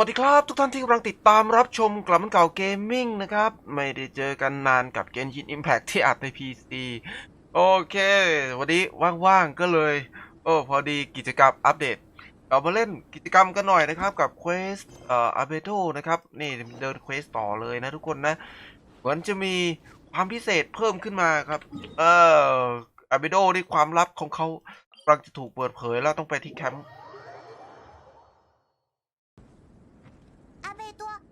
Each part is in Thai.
วัสดีครับ ทุกท่านที่กำลังติดตามรับชมกลับมันเก่าเกมมิ่งนะครับ ไม่ได้เจอกันนานกับเกมยินอิมแพ t ที่อัดใน PC โอเค วันนี้ว่างๆก็เลย โอ้พอดีกิจกรรมอัปเดต เรามาเล่นกิจกรรมกันหน่อยนะครับกับเควสเอ่ออาเบโตนะครับ นี่เดินเควสต่อเลยนะทุกคนนะ เหมือนจะมีความพิเศษเพิ่มขึ้นมาครับ เอออาเบโดนี่ความลับของเขากำลังจะถูกเปิดเผยแล้วต้องไปที่แคมป์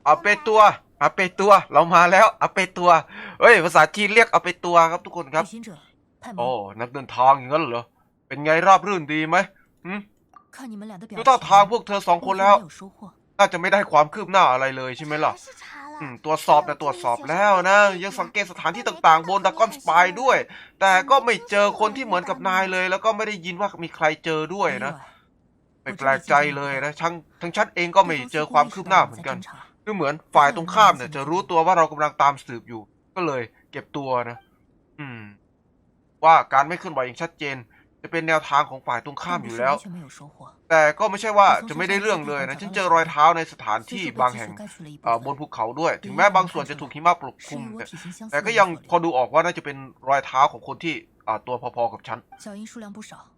อาเปตัวอาเปตัว เรามาแล้วอาเปตัว เฮ้ย ภาษาจีนเรียกอาเปตัวครับทุกคนครับ โอ้ นักเดินทางองนั้นเหรอ เป็นไงราบรื่นดีไหมดูท่าทางพวกเธอสองคนแล้ว น่าจะไม่ได้ความคืบหน้าอะไรเลยใช่ไหมล่ะตรวจสอบแต่ตรวจสอบแล้วนะ ยังสังเกตสถานที่ต่างๆ บนดักกอนสปายด้วย แต่ก็ไม่เจอคนที่เหมือนกับนายเลย แล้วก็ไม่ได้ยินว่ามีใครเจอด้วยนะไม่แปลกใจเลยนะทั้งทั้งชัดเองก็ไม่เจอความคืบหน้าเหมือนกันือเหมือนฝ่ายตรงข้ามเนี่ยจะรู้ตัวว่าเรากำลังตามสืบอยู่ ก็เลย เก็บตัวนะ อืม ว่าการไม่เคลื่อนไหวอย่างชัดเจน จะเป็นแนวทางของฝ่ายตรงข้ามอยู่แล้ว แต่ก็ไม่ใช่ว่าจะไม่ได้เรื่องเลยนะ ฉันเจอรอยเท้าในสถานที่บางแห่งบนภูเขาด้วย ถึงแม้บางส่วนจะถูกหิมะปกคลุม แต่ก็ยังพอดูออกว่าน่าจะเป็นรอยเท้าของคนที่ อตัวพอๆกับฉัน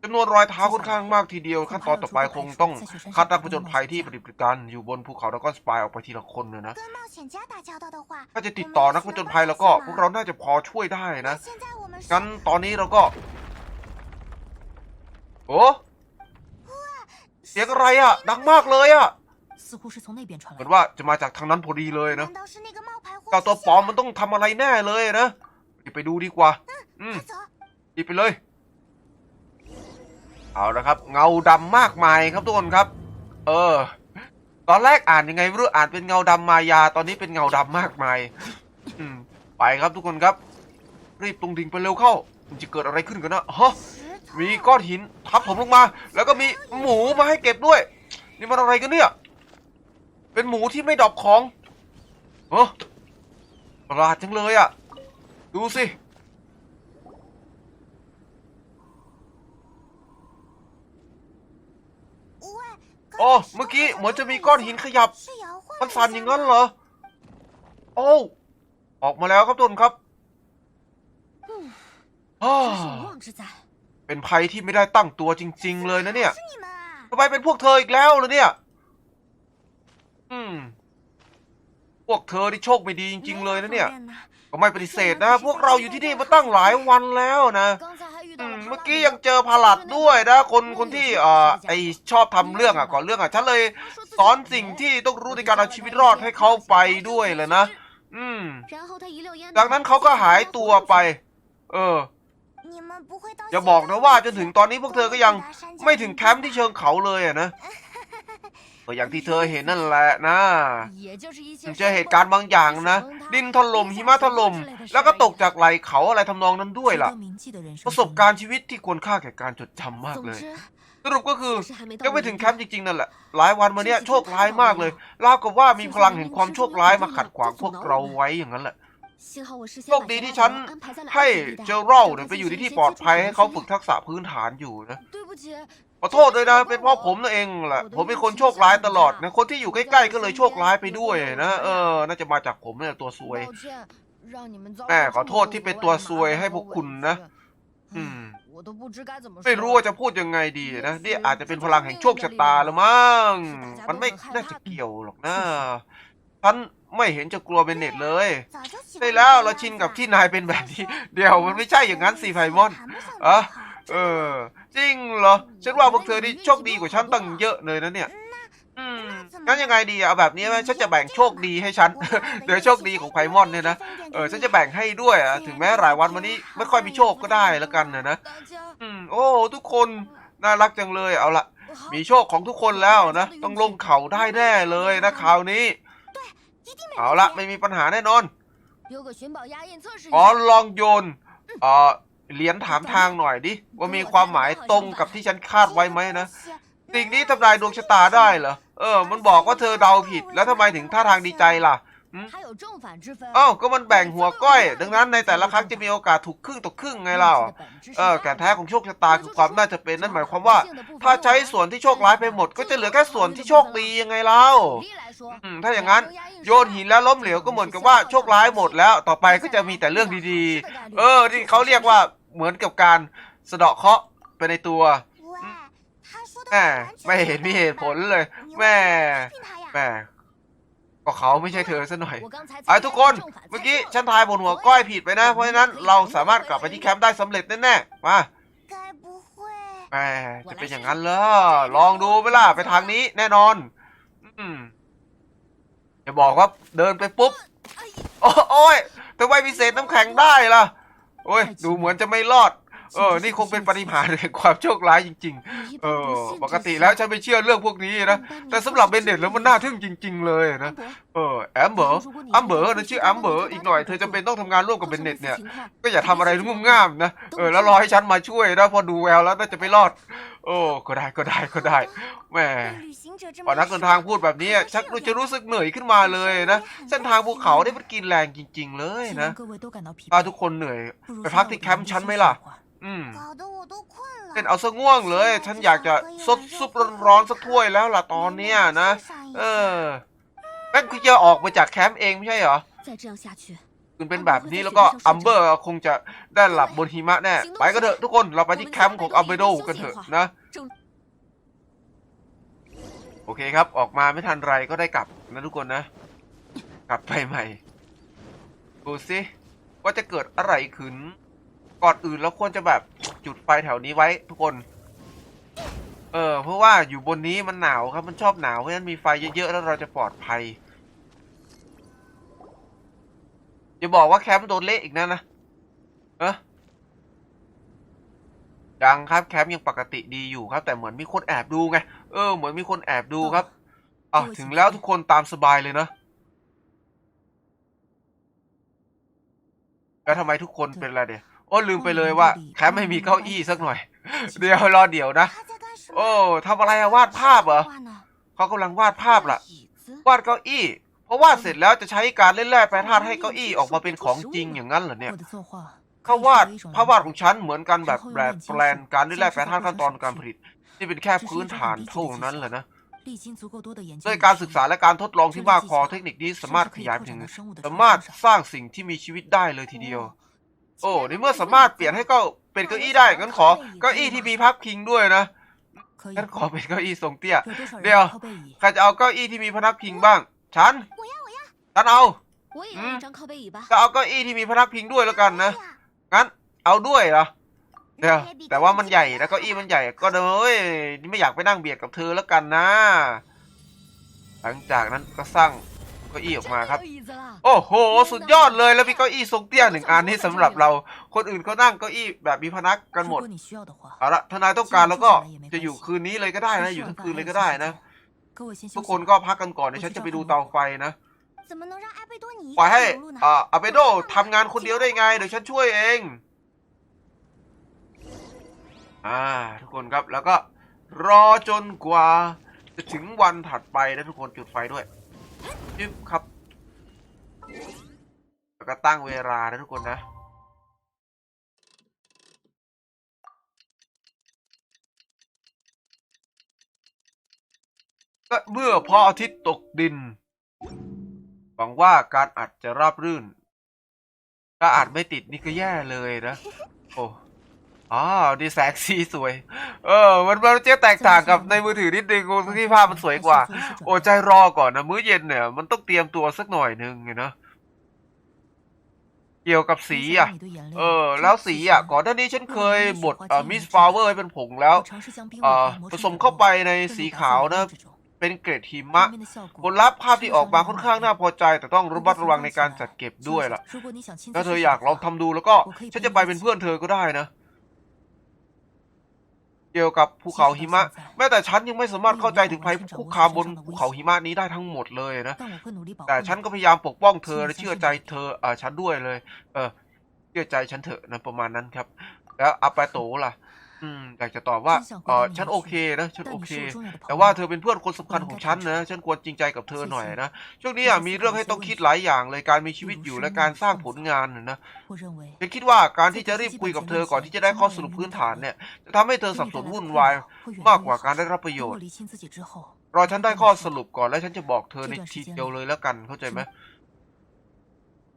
จำนวนรอยเท้าค่อนข้างมากทีเดียว ขั้นตอนต่อไปคงต้องคัดนักผจญภัยที่ปฏิบัติการอยู่บนภูเขาแล้วก็สปายออกไปทีละคนเลยนะ ถ้าจะติดต่อนักผจญภัยแล้วก็พวกเราน่าจะพอช่วยได้นะ งั้นตอนนี้เราก็ โอ้เสียงอะไรอะ ดังมากเลยอะเหมือนว่าจะมาจากทางนั้นพอดีเลยนะเจ้ตัวปอมมันต้องทำอะไรแน่เลยนะไปดูดีกว่า อืม รีบไปเลย เอาละครับ เงาดำมากมายครับทุกคนครับ เออ ตอนแรกอ่านยังไงไม่รู้อ่านเป็นเงาดำมายา ตอนนี้เป็นเงาดำมากมายมไปครับทุกคนครับ รีบตรงดิ่งไปเร็วเข้า มันจะเกิดอะไรขึ้นกันนะฮะมีก้อนหินทับผมลงมา แล้วก็มีหมูมาให้เก็บด้วย นี่มันอะไรกันเนี่ย เป็นหมูที่ไม่ดอปของเออประหลาดจังเลยอะ่ะ ดูสิ อ๋เมื่อกี้เหมือนจะมีก้อนหินขยับ มันสั่นอย่างนั้นเหรอ โอ้ออกมาแล้วครับทุนครับเป็นภัยที่ไม่ได้ตั้งตัวจริง ๆ เลยนะเนี่ยทำไมเป็นพวกเธออีกแล้วเหเนี่ย อืม พวกเธอที่โชคไม่ดีจริง ๆ เลยนะเนี่ย ก็ไม่ปฏิเสธนะ พวกเราอยู่ที่นี่มาตั้งหลายวันแล้วนะ เมื่อกี้ยังเจอพลัดด้วยนะ คนคนที่เอ่อไอชอบทำเรื่องอะก่อนเรื่องอะฉันเลยสอนสิ่งที่ต้องรู้ในการเอาชีวิตรอดให้เขาไปด้วยเลยนะ อืมดังนั้นเขาก็หายตัวไป เอออย่าบอกนะว่าจนถึงตอนนี้พวกเธอก็ยังไม่ถึงแคมป์ที่เชิงเขาเลยอะนะ ก็อย่างที่เธอเห็นนั่นแหละนะเจอเหตุการณ์บางอย่างนะ ดินถล่มหิมะถล่มแล้วก็ตกจากไหลเขาอะไรทำนองนั้นด้วยล่ะ ประสบการณ์ชีวิตที่ควรค่าแก่การจดจำมากเลยสรุปก็คือยังไม่ถึงแคมป์จริงๆนั่นแหละ หลายวันมาเนี้ยโชคร้ายมากเลยราวกับว่ามีพลังแห่งความโชคร้ายมาขัดขวางพวกเราไว้อย่างนั้นแหละโชคดีที่ฉันให้เจอเราเนี่ยไปอยู่ในที่ปลอดภัยให้เขาฝึกทักษะพื้นฐานอยู่นะ ขอโทษเลยนะเป็นเพราะผมนั่นเองแหละผมเป็นคนโชคร้ายตลอดนะคนที่อยู่ใกล้ๆก็เลยโชคร้ายไปด้วยนะเออ น่าจะมาจากผมเนี่ยตัวซวยแหมขอโทษที่เป็นตัวซวยให้พวกคุณนะ อืมไม่รู้ว่าจะพูดยังไงดีนะนี่อาจจะเป็นพลังแห่งโชคชะตาแล้วมั้งมันไม่น่าจะเกี่ยวหรอกนะฉันไม่เห็นจะกลัวเบนเน็ตเลยใช่แล้วเราชินกับที่นายเป็นแบบนี้ เดี๋ยวมันไม่ใช่อย่างนั้นสิไฟมอนอะ เออ จริงเหรอ ฉันว่าพวกเธอนี่โชคดีกว่าฉันตั้งเยอะเลยนะเนี่ย อืมงั้นยังไงดีเอาแบบนี้ไหมฉันจะแบ่งโชคดีให้ฉัน เดี๋ยวโชคดีของไพมอนเนี่ยนะ เออ ฉันจะแบ่งให้ด้วยอะถึงแม้หลายวันวันนี้ไม่ค่อยมีโชคก็ได้แล้วกันนะนะ อืม โอ้ ทุกคนน่ารักจังเลย เอาละมีโชคของทุกคนแล้วนะ ต้องลงเข่าได้แน่เลยนะคราวนี้ เอาละไม่มีปัญหาแน่นอนอ๋อลองโยนอ่อ เหรียญถามทางหน่อยดิ ว่ามีความหมายตรงกับที่ฉันคาดไว้ไหมนะ สิ่งนี้ทำลายดวงชะตาได้เหรอ เออ มันบอกว่าเธอเดาผิด แล้วทำไมถึงท่าทางดีใจล่ะเอ้าก็มันแบ่งหัวก้อย ดังนั้นในแต่ละครั้งจะมีโอกาสถูกครึ่งต่อครึ่งไงเราเออแก่แท้ของโชคชะตาคือความน่าจะเป็นนั่นหมายความว่า ถ้าใช้ส่วนที่โชคร้ายไปหมด ก็จะเหลือแค่ส่วนที่โชคดียังไงเราถ้าอย่างนั้นโยนหินแล้วล้มเหลวก็เหมือนกับว่าโชคร้ายหมดแล้ว ต่อไปก็จะมีแต่เรื่องดีๆ เออที่เขาเรียกว่า เหมือนกับการสะเดาะเคาะไปในตัวแม่ไม่เห็นมีเหตุผลเลยแม่แม่ก็เขาไม่ใช่เธอซะหน่อยไอ้ทุกคนเมื่อกี้ฉันทายบนหัวก้อยผิดไปนะ เพราะฉะนั้นเราสามารถกลับไปที่แคมป์ได้สำเร็จแน่ๆมาแม่จะเป็นอย่างนั้นเหรอลองดูไปล่ะไปทางนี้แน่นอนอืมจะบอกว่าเดินไปปุ๊บ โอ้ยแต่ไวพิเศษน้ำแข็งได้ล่ะ โอ้ย ดูเหมือนจะไม่รอด เออ นี่คงเป็นปฏิหารย์แห่งความโชคร้ายจริง ๆ เออ ปกติแล้วฉันไม่เชื่อเรื่องพวกนี้นะ แต่สำหรับเบนเน็ตแล้วมันน่าทึ่งจริง ๆ เลยนะ เออ แอมเบอร์อัมเบอร์นะชื่ออัมเบอร์ อีกหน่อยเธอจำเป็นต้องทำงานร่วมกับเบนเน็ตเนี่ย ก็อย่าทำอะไรงุ่มง่ามนะ เออ แล้วรอให้ฉันมาช่วยนะ พอดูแววแล้วน่าจะไม่รอด โอ้ก็ได้ก็ได้ก็ได้แหมพอนักเดินทางพูดแบบนี้ชักรู้จะรู้สึกเหนื่อยขึ้นมาเลยนะเส้นทางภูเขาได้มันกินแรงจริง ๆ เลยนะถ้าทุกคนเหนื่อยไปพักที่แคมป์ฉันไหมล่ะ อืมเป็นเอาซะง่วงเลย ฉันอยากจะซดซุปร้อนๆสักถ้วยแล้วล่ะตอนเนี้ยนะ เออแม่คุณจะออกมาจากแคมป์เองไม่ใช่เหรอ คุณเป็นแบบนี้แล้วก็อัมเบอร์คงจะได้หลับบนหิมะแน่ ไปกันเถอะทุกคนเราไปที่แคมป์ของอัมเบโดกันเถอะนะ โอเคครับออกมาไม่ทันไรก็ได้กลับนะทุกคนนะ กลับไปใหม่ดูสิว่าจะเกิดอะไรขึ้น ก่อนอื่นเราควรจะแบบจุดไฟแถวนี้ไว้ทุกคน เออเพราะว่าอยู่บนนี้มันหนาวครับมันชอบหนาวเพราะฉะนั้นมีไฟเยอะๆแล้วเราจะปลอดภัย อย่าบอกว่าแคมป์โดนเละอีกนะนะเออดังครับแคมป์ยังปกติดีอยู่ครับ แต่เหมือนมีคนแอบดูไงเออเหมือนมีคนแอบดูครับอ๋อถึงแล้วทุกคนตามสบายเลยนะแล้วทำไมทุกคนเป็นอะไรเดี๋ยโอ้ลืมไปเลยว่า แคมป์ไม่มีเก้าอี้สักหน่อย เดี๋ยวรอเดี๋ยวนะโอ้ทำอะไรอะวาดภาพเหรอเขากำลังวาดภาพล่ะ วาดเก้าอี้ เพราะว่าเสร็จแล้วจะใช้การเล่นแร่แปรธาตุให้เก้าอี้ออกมาเป็นของจริงอย่างนั้นเหรอเนี่ยเขาวาดภาพวาดของฉันเหมือนกันแบบแบบแปลนการเล่นแร่แปรธาตุขั้นตอนการผลิตที่เป็นแค่พื้นฐานเท่านั้นเหรอนะด้วยการศึกษาและการทดลองที่มากพอเทคนิคนี้สามารถขยายไปถึงสามารถสร้างสิ่งที่มีชีวิตได้เลยทีเดียว โอ้ในเมื่อสามารถเปลี่ยนให้เก้าเป็นเก้าอี้ได้งั้นขอเก้าอี้ที่มีพับพิงด้วยนะงั้นขอเป็นเก้าอี้ทรงเตี้ยเดี๋ยวใครจะเอาเก้าอี้ที่มีพนักพิงบ้าง ฉัน ฉันเอา 我也嗯要一张靠背椅吧 จะเอาเก้าอี้ที่มีพนักพิงด้วยแล้วกันนะ 哎呀 งั้นเอาด้วยเหรอ เดี๋ยว 人也比 แต่ว่า 较 มัน 近 ใหญ่นะเก้าอี้มันใหญ่ก็เลยไม่อยากไปนั่งเบียดกับเธอแล้วกันนะ หลังจากนั้นก็สร้างเก้าอี้ออกมาครับ 真的有椅子了 โอ้โห สุดยอดเลยแล้วมีเก้าอี้ทรงเตี้ยหนึ่งอันนี่สำหรับเรา คนอื่นเขานั่งเก้าอี้แบบมีพนักกันหมด 如果你需要的话 เอาละทนายต้องการแล้วก็จะอยู่คืนนี้เลยก็ได้นะ อยู่ทั้งคืนเลยก็ได้นะ 各位先休息 ทุกคนก็พักกันก่อนเะฉันจะไปดูเตาไฟนะปล่อยให้อะาอาเปโดทำงานคนเดียวได้ไง เดี๋ยวฉันช่วยเอง อ่า ทุกคนครับแล้วก็รอจนกว่า จะถึงวันถัดไปนะทุกคนจุดไฟด้วยจิ๊บครับ แล้วก็ตั้งเวลานะทุกคนนะ ก็เมื่อพระอาทิตย์ตกดิน หวังว่าการอัดจะราบรื่น ถ้าอัดไม่ติดนี่ก็แย่เลยนะ โอ้อ๋อดีแสงสีสวย เออ มันมันจะแตกต่างกับในมือถือนิดนึงที่ภาพมันสวยกว่า โอ้ใจรอก่อนนะ มื้อเย็นเนี่ย มันต้องเตรียมตัวสักหน่อยนึงไงนะเกี่ยวกับสีอะ เออ แล้วสีอะ ก่อนหน้านี้ฉันเคยบดมิสฟลาวเวอร์ให้เป็นผงแล้วผสมเข้าไปในสีขาวนะ เป็นเกรดหิมะ ผลลัพธ์ภาพที่ออกมาค่อนข้างน่าพอใจ แต่ต้องระมัดระวังในการจัดเก็บด้วยล่ะ ถ้าเธออยากลองทำดูแล้วก็ฉันจะไปเป็นเพื่อนเธอก็ได้นะ เกี่ยวกับภูเขาหิมะ แม้แต่ฉันยังไม่สามารถเข้าใจถึงภัยคุกคามบนภูเขาหิมะนี้ได้ทั้งหมดเลยนะ แต่ฉันก็พยายามปกป้องเธอและเชื่อใจเธอเออฉันด้วยเลย เออเชื่อใจฉันเถอะนะประมาณนั้นครับ แล้วอาปาโตล่ะ อยากจะตอบว่าเออฉันโอเคนะฉันโอเค แต่ว่าเธอเป็นเพื่อนคนสำคัญของฉันนะฉันควรจริงใจกับเธอหน่อยนะช่วงนี้มีเรื่องให้ต้องคิดหลายอย่างเลยการมีชีวิตอยู่และการสร้างผลงานนะฉันคิดว่าการที่จะรีบคุยกับเธอก่อนที่จะได้ข้อสรุปพื้นฐานเนี่ยจะทำให้เธอสับสนวุ่นวายมากกว่าการได้รับประโยชน์รอฉันได้ข้อสรุปก่อนแล้วฉันจะบอกเธอในทีเดียวเลยแล้วกันเข้าใจไหม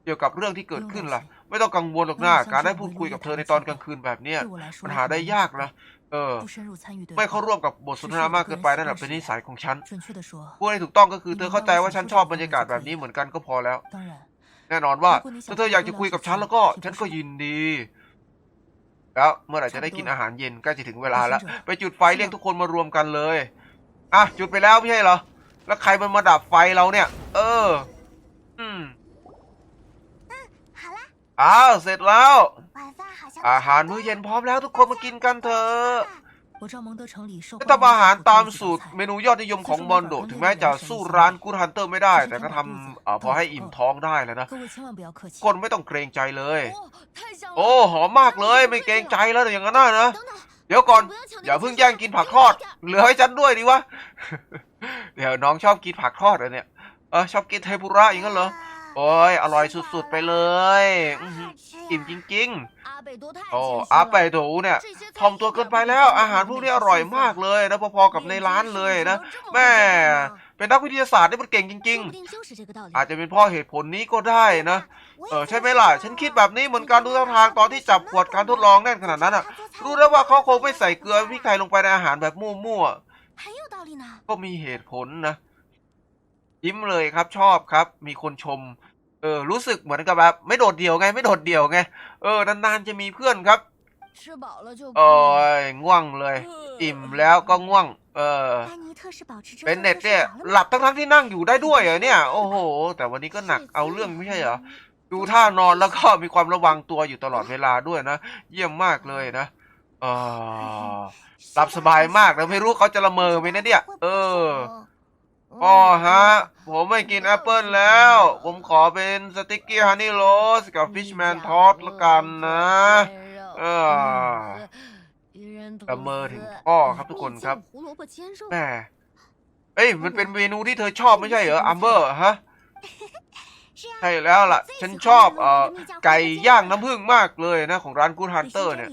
เกี่ยวกับเรื่องที่เกิดขึ้นล่ะ ไม่ต้องกังวลหรอกนะการได้พูดคุยกับเธอในตอนกลางคืนแบบเนี้ยมัญหาได้ยากนะ เออ ไม่เข้าร่วมกับบทสนทนามากเกินไปนั่นแหละเป็นนิสัยของฉันพูดให้ถูกต้องก็คือเธอเข้าใจว่าฉันชอบบรรยากาศแบบนี้เหมือนกันก็พอแล้ว แน่นอนว่าถ้าเธออยากจะคุยกับฉันแล้วก็ฉันก็ยินดีแล้วเมื่อไหร่จะได้กินอาหารเย็นใกล้จะถึงเวลาแล้ว ไปจุดไฟเรียกทุกคนมารวมกันเลยอะจุดไปแล้วไม่ใช่เหรอ แล้วใครมันมาดับไฟเราเนี่ย เออ อืม้าวเสร็จแล้ว อาหารมื้อเย็นพร้อมแล้วทุกคนมากินกันเถอะก็ทำอาหารตามสูตรเมนูยอดนิยมของมอนโด ถึงแม้จะสู้ร้านกูฮันเตอร์ไม่ได้ แต่ก็ทำพอให้อิ่มท้องได้แล้วนะคนไม่ต้องเกรงใจเลย โอ้หอมมากเลยไม่เกรงใจแล้วอย่างนั้นนะเดี๋ยวก่อนอย่าเพิ่งแย่งกินผักทอดเหลือให้ฉันด้วยดีวะเดี๋ยวน้องชอบกินผักทอดอะเนี่ยเออชอบกินเทปุระอย่างนั้นเหรอ โอ้ยอร่อยสุดๆไปเลยอิ่มจริงๆโอ้อาไปโถเนี่ยทอมตัวเกินไปแล้ว อาหารพวกนี้อร่อยมากเลยนะพอๆกับในร้านเลยนะแม่เป็นนักวิทยาศาสตร์ได้มันเก่งจริง ๆ อาจจะเป็นพ่อเหตุผลนี้ก็ได้นะ เออใช่ไหมล่ะ ฉันคิดแบบนี้เหมือนการดูทางตอนที่จับขวดการทดลองแน่นขนาดนั้นอะ รู้แล้วว่าเขาคงไม่ใส่เกลือพริกไทยลงไปในอาหารแบบมั่วๆก็มีเหตุผลนะ ยิ้มเลยครับชอบครับ มีคนชม เออ รู้สึกเหมือนกับแบบไม่โดดเดี่ยวไง ไม่โดดเดี่ยวไง เออนานๆจะมีเพื่อนครับเออง่วงเลย อิ่มแล้วก็ง่วง เออเป็นเน็ตเนี่ยหลับทั้งทั้งที่นั่งอยู่ได้ด้วยเหรอเนี่ย โอ้โห แต่วันนี้ก็หนักเอาเรื่องไม่ใช่เหรอดูท่านอนแล้วก็มีความระวังตัวอยู่ตลอดเวลาด้วยนะ เยี่ยมมากเลยนะเออหลับสบายมากนะไม่รู้เขาจะละเมอไหมนะเนี่ย เออ อ๋อฮะ ผมไม่กินแอปเปิลแล้ว ผมขอเป็นสติ๊กกี้ฮันนี่โรสกับฟิชแมนทอดละกันนะ เออละเมอถึงพ่อครับทุกคนครับแหม่เอ้ย มันเป็นเมนูที่เธอชอบไม่ใช่เหรออัมเบอร์ฮะ是啊 ใช่แล้วล่ะ ฉันชอบเอ่อไก่ย่างน้ำผึ้งมากเลยนะของร้านกูฮันเตอร์เนี่ย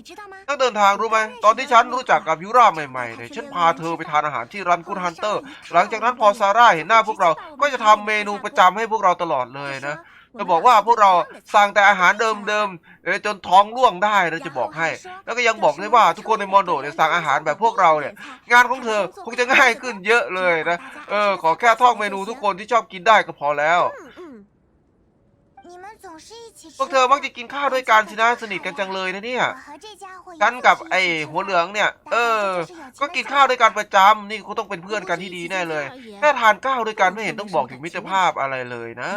นักเดินทางรู้ไหมตอนที่ฉันรู้จักกับยูราใหม่ๆเนี่ยฉันพาเธอไปทานอาหารที่ร้านกูฮันเตอร์ หลังจากนั้นพอซาร่าเห็นหน้าพวกเราก็จะทำเมนูประจำให้พวกเราตลอดเลยนะจะบอกว่าพวกเราสั่งแต่อาหารเดิมๆจนท้องร่วงได้นะจะบอกให้ แล้วก็ยังบอกด้ยว่าทุกคนในมอนโดเนี่ยสั่งอาหารแบบพวกเราเนี่ย งานของเธอคงจะง่ายขึ้นเยอะเลยนะเออขอแค่ท่องเมนูทุกคนที่ชอบกินได้ก็พอแล้ว พวกเธอมักจะกินข้าวด้วยกันสินะสนิทกันจังเลยนะเนี่ยกันกับไอหัวเหลืองเนี่ย เออ ก็กินข้าวด้วยกันประจำนี่เขาต้องเป็นเพื่อนกันที่ดีแน่เลยแค่ทานข้าวด้วยกันไม่เห็นต้องบอกถึงมิตรภาพอะไรเลยนะ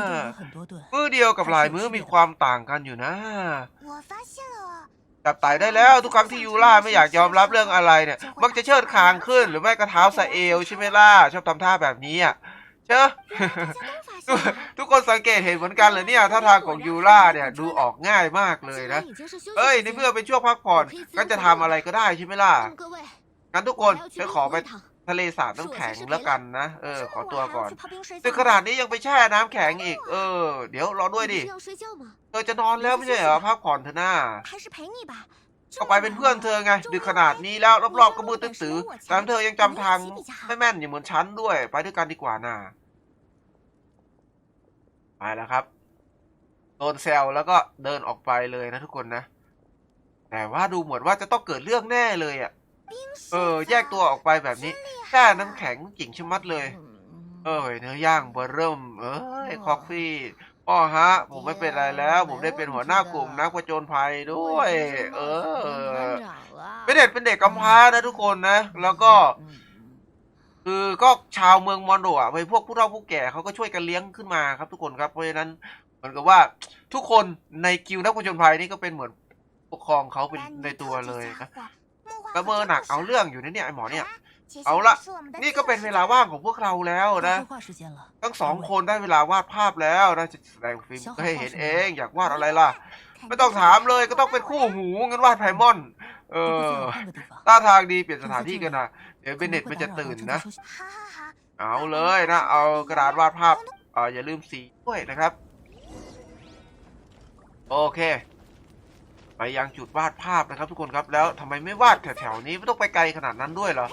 มื้อเดียวกับหลายมื้อมีความต่างกันอยู่นะจับไตได้แล้วทุกครั้งที่ยูล่าไม่อยากยอมรับเรื่องอะไรเนี่ย มักจะเชิดคางขึ้นหรือแม่กระเท้าสะเอวใช่ไหมล่ะชอบทำท่าแบบนี้อะเชอะ ก็สังเกตเห็นเหมือนกันเลยเนี่ยท่าทางของยูล่าเนี่ยดูออกง่ายมากเลยนะ เอ้ยในเมื่อเป็นช่วงพักผ่อนก็จะทำอะไรก็ได้ใช่ไหมล่ะงั้นทุกคนฉันขอไปทะเลสาบน้ำแข็งแล้วกันนะ เออ ขอตัวก่อนแต่ขนาดนี้ยังไปแช่น้ำแข็งอีก เออ เดี๋ยวรอด้วยดิ เธอจะนอนแล้วไม่ใช่เหรอ พักผ่อนเถอะหน้าก็ไปเป็นเพื่อนเธอไง ดึกขนาดนี้แล้วรอบๆก็มืดตึ๊บสือแถมเธอยังจำทางไม่แม่นอย่างเหมือนฉันด้วย ไปด้วยกันดีกว่าน่ะ ไปแล้วครับ โดนแซวแล้วก็เดินออกไปเลยนะทุกคนนะ แต่ว่าดูเหมือนว่าจะต้องเกิดเรื่องแน่เลยอะ เออ แยกตัวออกไปแบบนี้แช่น้ำแข็งจิ่งชะมัดเลย เอ้ยเนื้อย่างเบอร์เริ่ม เอ้ยคอฟฟี่พ่อฮะ ผมไม่เป็นไรแล้ว ผมได้เป็นหัวหน้ากลุ่มนักผจญภัยด้วย เออ เป็นเด็กเป็นเด็กกำพร้านะทุกคนนะ แล้วก็ คือก็ชาวเมืองมอนโดอะไปพวกผู้เฒ่าผู้แก่เขาก็ช่วยกันเลี้ยงขึ้นมาครับทุกคนครับเพราะฉะนั้นเหมือนกับว่าทุกคนในกิลด์นักผจญภัยนี่ก็เป็นเหมือนปกครองเขาเป็นในตัวเลยครับกระเมอหนักเอาเรื่องอยู่นเนี่ยไอหมอเนี่ย เอาละนี่ก็เป็นเวลาว่างของพวกเราแล้วนะทั้งสองคนได้เวลาวาดภาพแล้วนะะแสดงฟิล์มให้เห็นเอง อยากวาดอะไรล่ะ ไม่ต้องถามเลยก็ต้องเป็นคู่หูเงินวาดไพมอน เออท่าทางดีเปลี่ยนสถานที่กันนะเดี๋ยวเบนเน็ตมันจะตื่นนะ เอาเลยนะ เอากระดาษวาดภาพเอออย่าลืมสีด้วยนะครับ โอเค ไปยังจุดวาดภาพนะครับ ทุกคนครับแล้วทำไมไม่วาดแถวๆนี้ไม่ต้องไปไกลขนาดนั้นด้วยเหรอ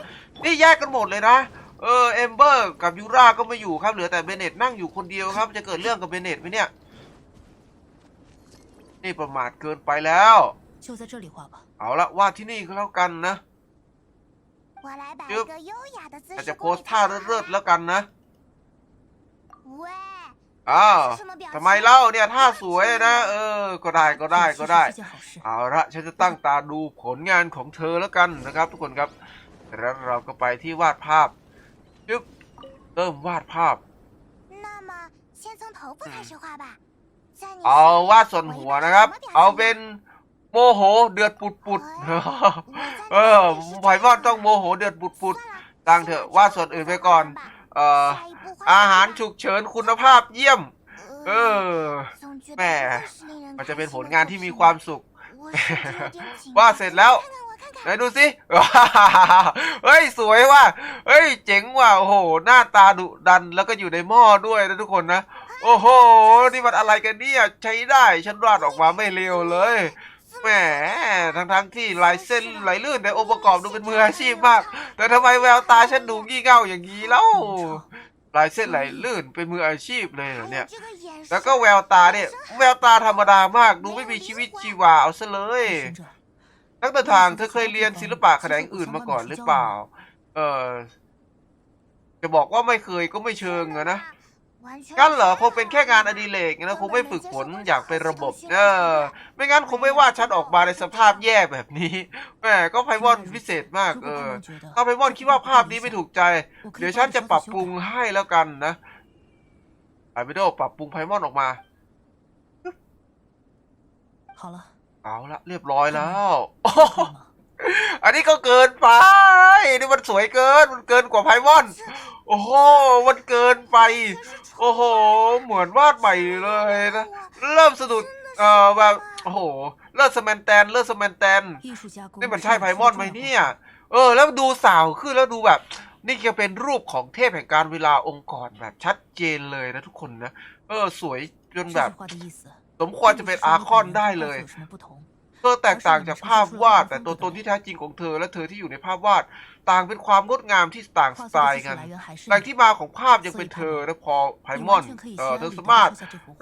นี่แยกกันหมดเลยนะเออเอมเบอร์กับยูราก็ไม่อยู่ครับเหลือแต่เบเน็ตนั่งอยู่คนเดียวครับ จะเกิดเรื่องกับเบเน็ตไหมเนี่ยี่ประมาทเกินไปแล้ว เอาละวาดที่นี่ก็แล้วกันนะจึ๊บอาจจะโพสท่าเลิศๆแล้วกันนะอ้าวทำไมเล่าเนี่ยท่าสวยนะ เออ ก็ได้ก็ได้ก็ได้ เอาละฉันจะตั้งตาดูผลงานของเธอแล้วกันนะครับ ทุกคนครับแล้วเราก็ไปที่วาดภาพจึ๊บเริ่มวาดภาพ เอาว่าส่วนหัวนะครับ เอาเป็นโมโหเดือดปุดปุดเออไผ่มอดต้องโมโหเดือดปุดปุดต่างเถอะว่าส่วนอื่นไปก่อน เอ่ออาหารฉุกเฉินคุณภาพเยี่ยม เออแม่มันจะเป็นผลงานที่มีความสุข ว่าเสร็จแล้วไหนดูสิเฮ้ยสวยว่ะเฮ้ยเจ๋งว่ะโอ้โหหน้าตาดุดันแล้วก็อยู่ในหม้อด้วยนะทุกคนนะ โอ้โห นี่มันอะไรกันเนี่ย ใช้ได้ ฉันวาดออกมาไม่เร็วเลย แหม ทั้งทั้งที่ลายเส้นไหลลื่นแต่องค์ประกอบดูเป็นมืออาชีพมาก แต่ทำไมแววตาฉันดูงี่เง่าอย่างนี้เล่าลายเส้นไหลลื่นเป็นมืออาชีพเลยเหรอเนี่ย แล้วก็แววตาเนี่ย แววตาธรรมดามาก ดูไม่มีชีวิตชีวาเอาซะเลย，นักเดินทางเธอเคยเรียนศิลปะแขนงอื่นมาก่อนหรือเปล่า เออจะบอกว่าไม่เคยก็ไม่เชิงอะนะ งั้นเหรอคงเป็นแค่งานอดิเรกนะคงไม่ฝึกฝนอยากเป็นระบบ เออ ไม่งั้นคงไม่ว่าฉันออกมาในสภาพแย่แบบนี้แม่ก็ไพวอนพิเศษมาก เออถ้าไพวอนคิดว่าภาพนี้ไม่ถูกใจ เดี๋ยวฉันจะปรับปรุงให้แล้วกันนะไอเบโดปรับปรุงไพมอนออกมาเอาละเรียบร้อยแล้ว อันนี้ก็เกินไป นี่มันสวยเกิน มันเกินกว่าไพมอน โอ้โห มันเกินไป โอ้โห เหมือนวาดใหม่เลยนะ เริ่มสะดุด เอ่อแบบ โอ้โห เลิศสแมนแตน เลิศสแมนแตน นี่มันใช่ไพมอนไหมเนี่ย เออ แล้วดูสาวขึ้นแล้วดูแบบ นี่จะเป็นรูปของเทพแห่งการเวลาองค์กรแบบชัดเจนเลยนะทุกคนนะ เออ สวยจนแบบ สมควรจะเป็นอาคอนได้เลย เธอแตกต่างจากภาพวาด แต่ตัวตนที่แท้จริงของเธอและเธอที่อยู่ในภาพวาด ต่างเป็นความงดงามที่ต่างสไตล์กันแหล่งที่มาของภาพยังเป็นเธอและพอไพมอนเธอสามารถ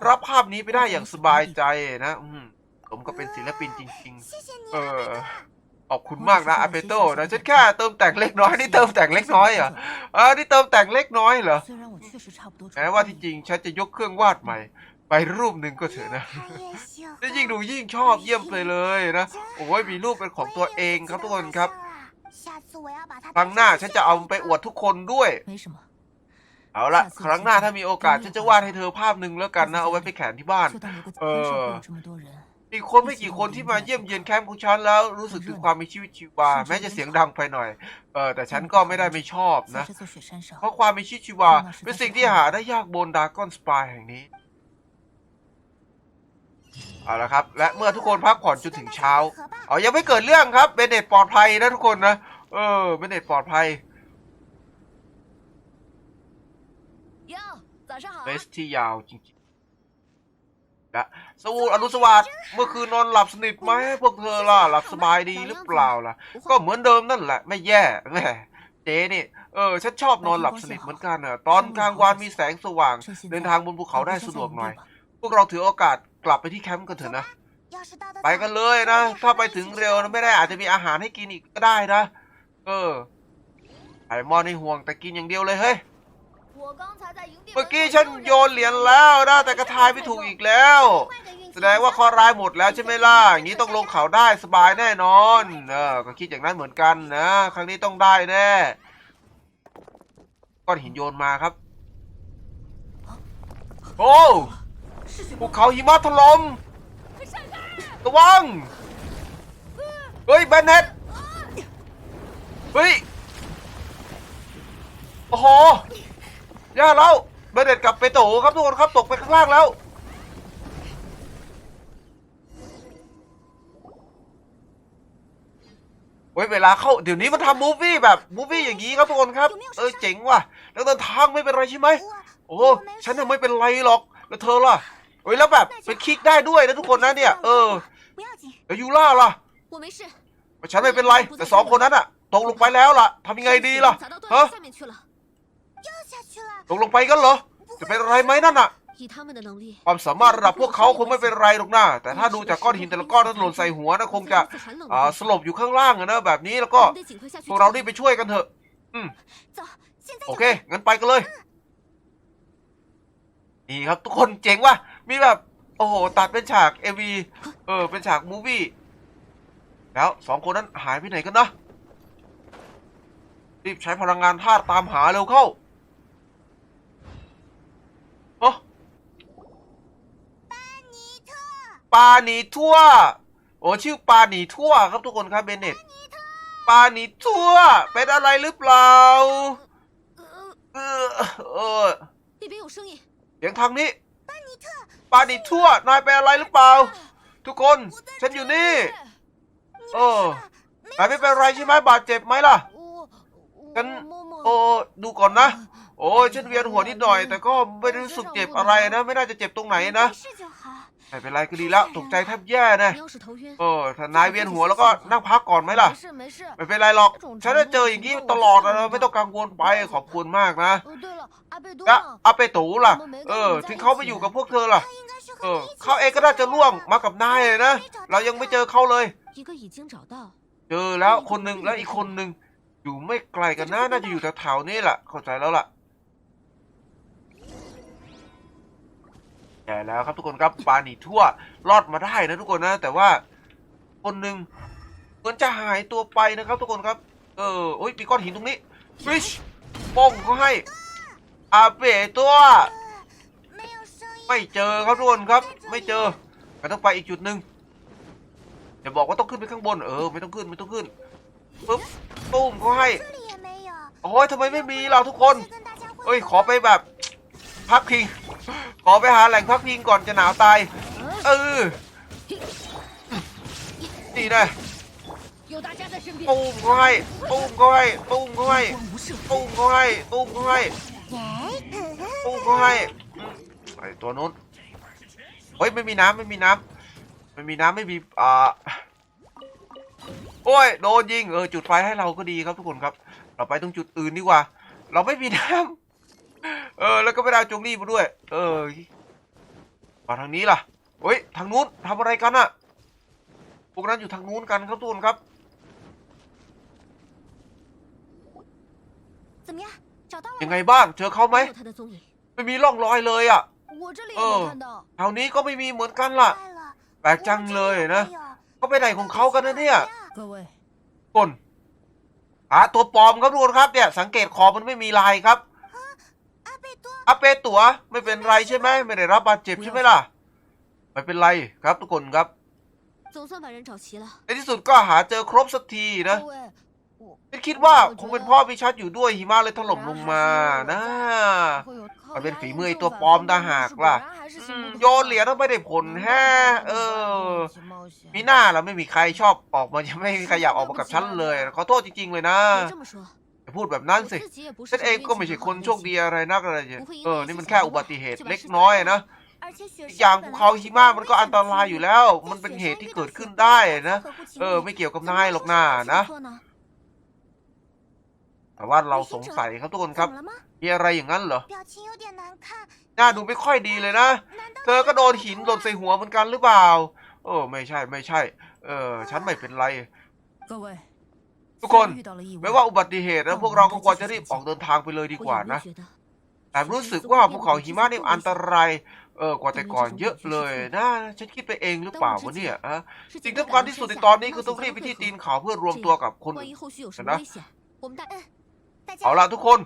รับภาพนี้ไปได้อย่างสบายใจนะผมก็เป็นศิลปินจริง ๆ เออขอบคุณมากนะอาเปโต้นะฉันแค่เติมแต่งเล็กน้อยนี่เติมแต่งเล็กน้อยเหรอเออนี่เติมแต่งเล็กน้อยเหรอแม้ว่าที่จริงฉันจะยกเครื่องวาดใหม่ ไปรูปหนึ่งก็เถอะนะจะยิ่งดูยิ่งชอบเยี่ยมเลยเลยนะโอ้ยมีรูปเป็นของตัวเองครับทุกคนครับครั้งหน้าฉันจะเอาไปอวดทุกคนด้วย เอาละครั้งหน้าถ้ามีโอกาสฉันจะวาดให้เธอภาพหนึ่งแล้วกันนะเอาไว้ไปแขวนที่บ้าน เออมีคนไม่กี่คนที่มาเยี่ยมเยียนแคมป์ของฉันแล้วรู้สึกถึงความมีชีวิตชีวา แม้จะเสียงดังไปหน่อย เออแต่ฉันก็ไม่ได้ไม่ชอบนะ เพราะความมีชีวิตชีวาเป็นสิ่งที่หาได้ยากบนดากอนสปายแห่งนี้ เอาละครับ และเมื่อทุกคนพักผ่อนจนถึงเช้า เอายังไม่เกิดเรื่องครับเบเนตปลอดภัยนะทุกคนนะเออเบเนตปลอดภัยเรสที่ยาวจริงๆและสวูอนุสวัสดิ์เมื่อคืนนอนหลับสนิทไหมพวกเธอล่ะหลับสบายดีหรือเปล่าล่ะ ก็เหมือนเดิมนั่นแหละ ไม่แย่แม่เจ๊นี่เออฉันชอบนอนหลับสนิทเหมือนกันอะตอนกลางวันมีแสงสว่าง เดินทางบนภูเขาได้สะดวกหน่อย พวกเราถือโอกาส กลับไปที่แคมป์กันเถอะนะ ไปกันเลยนะ ถ้าไปถึงเร็วนะไม่ได้อาจจะมีอาหารให้กินอีกก็ได้นะ เออไอ้มอนในห่วงแต่กินอย่างเดียวเลยเฮ้ย เมื่อกี้ฉันโยนเหรียญแล้วนะแต่กระทายไม่ถูกอีกแล้ว แสดงว่าข้อร้ายหมดแล้วใช่ไหมล่ะ อย่างนี้ต้องลงเขาได้สบายแน่นอน เออ ก็คิดอย่างนั้นเหมือนกันนะ ครั้งนี้ต้องได้แน่ก้อนหินโยนมาครับ โอ้ ภูเขาหิมะถล่มระวัง เฮ้ยเบนเน็ตเฮ้ย โอ้โหย่าแล้วเบนเน็ตกลับไปโตครับทุกคนครับตกไปข้างล่างแล้ว เว้ยเวลาเข้าเดี๋ยวนี้มันทำมูฟวี่แบบมูฟวี่อย่างนี้ครับทุกคนครับ เออเจ๋งว่ะ แล้วเดินทางไม่เป็นไรใช่ไหม โอ้ฉันยังไม่เป็นไรหรอก แล้วเธอล่ะ เฮ้ยแล้วแบบเป็นคลิกได้ด้วยนะทุกคนนะเนี่ย เออแล้ยูล่าล่ะฉันไม่เป็นไร แต่สองคนนั้นอะตกลงไปแล้วล่ะทำยังไงดีล่ะฮะตกลงไปกันเหรอ จะเป็นอะไรไหมนั่นอะความสามารถระดับพวกเขาคงไม่เป็นไรหรอกนะแต่ถ้าดูจากก้อนหินแต่ละก้อนที่หล่นใส่หัวนะคงจะสลบอยู่ข้างล่างนะแบบนี้แล้วก็พวกเราที่ไปช่วยกันเถอะโอเคงั้นไปกันเลยดีครับทุกคนเจ๋งว่ะ มีแบบ โอ้โห ตัดเป็นฉากเอวีเออ เป็นฉากมูฟี่ แล้วสองคนนั้นหายไปไหนกันนะ รีบใช้พลังงานธาตุตามหาเร็วเข้าโอ้ปลาหนีทั่ว โอ้ชื่อปลาหนีทั่วครับทุกคนครับเบนเน็ตปลาหนีทั่ว เป็นอะไรหรือเปล่า เออเออเสียงทางนี้าดิทั่วนายเป็นอะไรหรือเปล่า ทุกคนฉันอยู่นี่ เออนายไม่เป็นไรใช่ไหมบาดเจ็บไหมล่ะกันโอ้ดูก่อนนะ โอ้ฉันเวียนหัวนิดหน่อย แต่ก็ไม่รู้สึกเจ็บอะไรนะ ไม่น่าจะเจ็บตรงไหนนะ ไม่เป็นไรก็ดีแล้วตกใจแทบแย่นะเออถ้านายเวียนหัวแล้วก็นั่งพักก่อนไหมล่ะ ไม่เป็นไรหรอก ฉันจะเจออย่างนี้ตลอดนะไม่ต้องกังวลไปขอบคุณมากนะแล้อาเปตูล่ะ เออ ถึงเขาไปอยู่กับพวกเธอล่ะ เออเขาเองก็น่าจะร่วงมากับนายเลยนะ เรายังไม่เจอเขาเลย เจอแล้วคนหนึ่งและอีกคนหนึ่งอยู่ไม่ไกลกันนะน่าจะอยู่แถวๆนี้แหละเข้าใจแล้วล่ะ ใย่แล้วครับทุกคนครับปลาหนีทั่วรอดมาได้นะทุกคนนะ แต่ว่าคนหนึ่งเหมือนจะหายตัวไปนะครับ ทุกคนครับ เออโอ้ยปีก้อนหินตรงนี้ฟิชป้องเขาให้อาเปตัว ไม่เจอครับทุกคนครับ ไม่เจอก็ต้องไปอีกจุดหนึ่งเดี๋ยวบอกว่าต้องขึ้นไปข้างบนเออไม่ต้องขึ้นไม่ต้องขึ้นปึ๊บตุ้มเขาให้โอ้ยทำไมไม่มีเราทุกคนเอ้ยขอไปแบบพักพิง ขอไปหาแหล่งพักพิงก่อนจะหนาวตาย เออ นี่นะตุ้มก็ให้ตุ้มก็ให้ตุ้มก็ให้ตุ้มก็ให้ตุ้มก็ให้ตุ้มก็ให้ไอตัวนู้นเฮ้ยไม่มีน้ำไม่มีน้ำไม่มีน้ำไม่มีอ่าโอ้ยโดนยิงเออจุดไฟให้เราก็ดีครับทุกคนครับ เราไปตรงจุดอื่นดีกว่า เราไม่มีน้ำ เออ แล้วก็ไปดาวอาจงรีบมาด้วย เออมาทางนี้ล่ะเฮ้ย ทางนู้นทำอะไรกันอะพวกนั้นอยู่ทางนู้นกันครับทุกคนครับยังไงบ้าง เจอเขาไหม ไม่มีร่องรอยเลยอะเออแถวนี้ก็ไม่มีเหมือนกันล่ะ แปลกจังเลยนะเขาไปไหนของเขากันนะเนี่ยกนหาตัวปลอมครับทุกคนครับเนี่ย สังเกตคอมันไม่มีลายครับ อาเปตัวไม่เป็นไรใช่ไหมไม่ได้รับบาดเจ็บใช่ไหมล่ะ ไม่เป็นไรครับทุกคนครับในที่สุดก็หาเจอครบสักทีนะไม่คิดว่าคงเป็นพ่อพิชัดอยู่ด้วยหิมะเลยถล่มลงมานะมันเป็นฝีมือตัวปลอมตาหากล่ะโยนเหรียญแล้วไม่ได้ผลแฮะเออมีหน้าเราไม่มีใครชอบออกมาไม่มีใครอยากออกมากับฉันเลย ขอโทษจริง ๆ เลยนะ พูดแบบนั้นสิ ฉันเองก็ไม่ใช่คนโชคดีอะไรนักอะไรเลยเออ นี่มันแค่อุบัติเหตุเล็กน้อยนะอย่างภูเขาหิมะมันก็อันตรายอยู่แล้ว มันเป็นเหตุที่เกิดขึ้นได้นะ เออ ไม่เกี่ยวกับนายหรอกนานะ แต่ว่าเราสงสัยครับทุกคนครับ มีอะไรอย่างนั้นเหรอ หน้าดูไม่ค่อยดีเลยนะ เธอก็โดนหินหล่นใส่หัวเหมือนกันหรือเปล่า เออ ไม่ใช่ ไม่ใช่ เออ ฉันไม่เป็นไร ทุกคนไม่ว่าอุบัติเหตุแล้วพวกเราก็ควรจะรีบออกเดินทางไปเลยดีกว่านะแต่รู้สึกว่าภูเขาหิมะนี่อันตรายเออกว่าแต่ก่อนเยอะเลยนะฉันคิดไปเองหรือเปล่าวะเนี่ยอะสิ่งสำคัญที่สุดในตอนนี้คือต้องรีบไปที่ตีนเขาเพื่อรวมตัวกับคนนนะเอาละทุกคน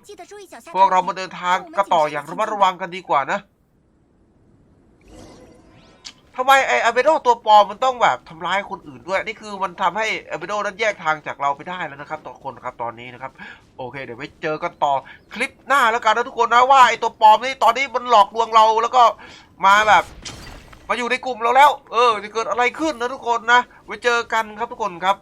พวกเรามาเดินทางกระต่ออย่างระมัดระวังกันดีกว่านะ ทำไมไออาเบโดตัวปลอมมันต้องแบบทำร้ายคนอื่นด้วย นี่คือมันทำให้อาเบโดนั้นแยกทางจากเราไปได้แล้วนะครับต่อคนครับตอนนี้นะครับ โอเค เดี๋ยวไปเจอกันต่อคลิปหน้าแล้วกันนะทุกคนนะว่าไอตัวปลอมนี่ตอนนี้มันหลอกลวงเราแล้วก็มาแบบมาอยู่ในกลุ่มเราแล้ว เออ จะเกิดอะไรขึ้นนะทุกคนนะ ไว้เจอกันครับทุกคนครับ